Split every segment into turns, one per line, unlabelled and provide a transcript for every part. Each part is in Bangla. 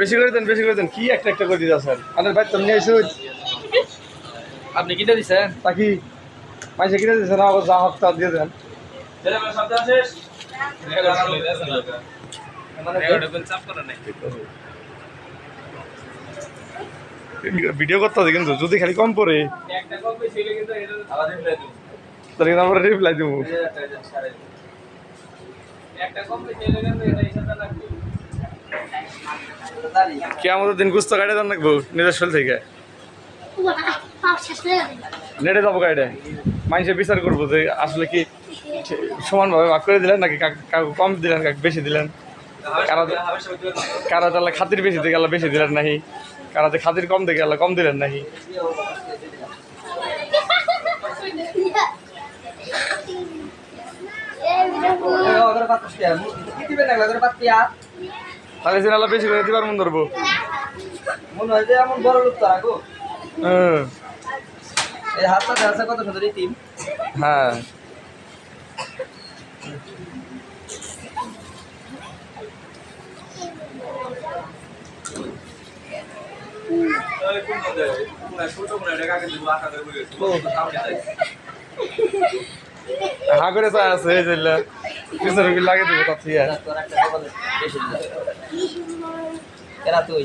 বেশি করে দেন বেশি করে দেন। কি একটা একটা করে দিতে আছেন? আমাদের ভাই তো নিয়ে এসে।
আপনি কিনে দিচ্ছেন
তাকি মাইসে কিনে দিয়েছেন আবার যা হোক তা দিয়ে দেন।
নাই।
ভিডিও করতে হবে কিন্তু যদি খালি কম পড়ে।
একটা কম বেশি হলে কিন্তু এটা আলাদা মিলাই দেবো।
তাহলে কিন্তু আমরা রিপ্লাই দেবো।
একটা কম বেশি হলে কিন্তু এটা হিসাবটা লাগবে।
কে আমাদের দিন গুস্ত গাড়ি দেন নিজের শরীর থেকে? নেটে যাব গাড়িটা মানুষে বিচার করব যে আসলে কি সমানভাবে ভাগ করে দিলেন নাকি কাক- কম দিলেন কাউকে বেশি দিলেন? কারা কারা তাহলে খাতির বেশি দিয়ে গেলে বেশি দিলেন নাহি কারা যে খাতির কম দিয়ে গেলে কম দিলেন নাহি তাহলে সিনালা বেশি করে দিবার মন ধরবো।
মনে হয় যে এমন বড় লোক তারা গো। এই হাতটা দেখা কত সুন্দর এই টিম।
হ্যাঁ। হা করে চাই আছে এই যে পিছনে কি লাগে দিব তার থেকে
এরা তুই।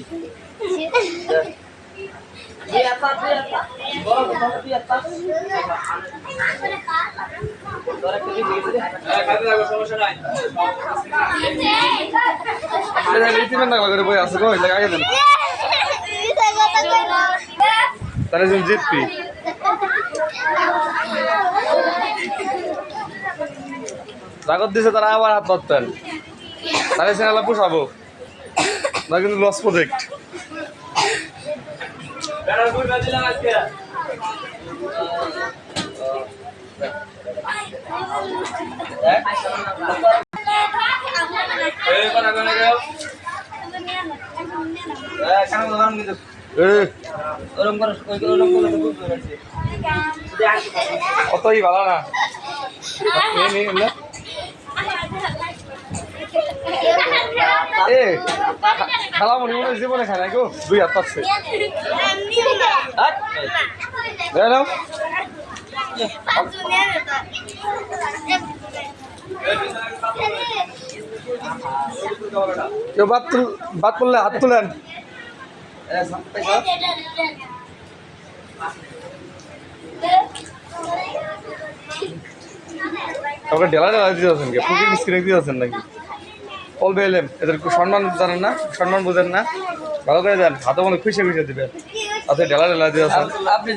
তাহলে জিতবি। জাগত দিছে তারা আবার হাত পাততেন তাহলে সিনালা পোষাবো। না কিন্তু লস প্রজেক্ট
বেড়া দুই বাজিলাম এ
খেলা মনে মনে জীবনে খায় না গো দুই হাত পাচ্ছে। নাও। কেউ বাদ তুল বাদ তুললে হাত তুলেন। ওকে ডেলা ডেলা দিতে আছেন কি? পুকিং স্ক্রিনে দিতে আছেন নাকি? অল বেলেম এদের সম্মান জানেন না, সম্মান বোঝেন না। ভালো করে দেন, হাতে মনে খুশি খুশি দিবেন। তাতে ডেলা ডেলা দিয়ে আছেন
আপনি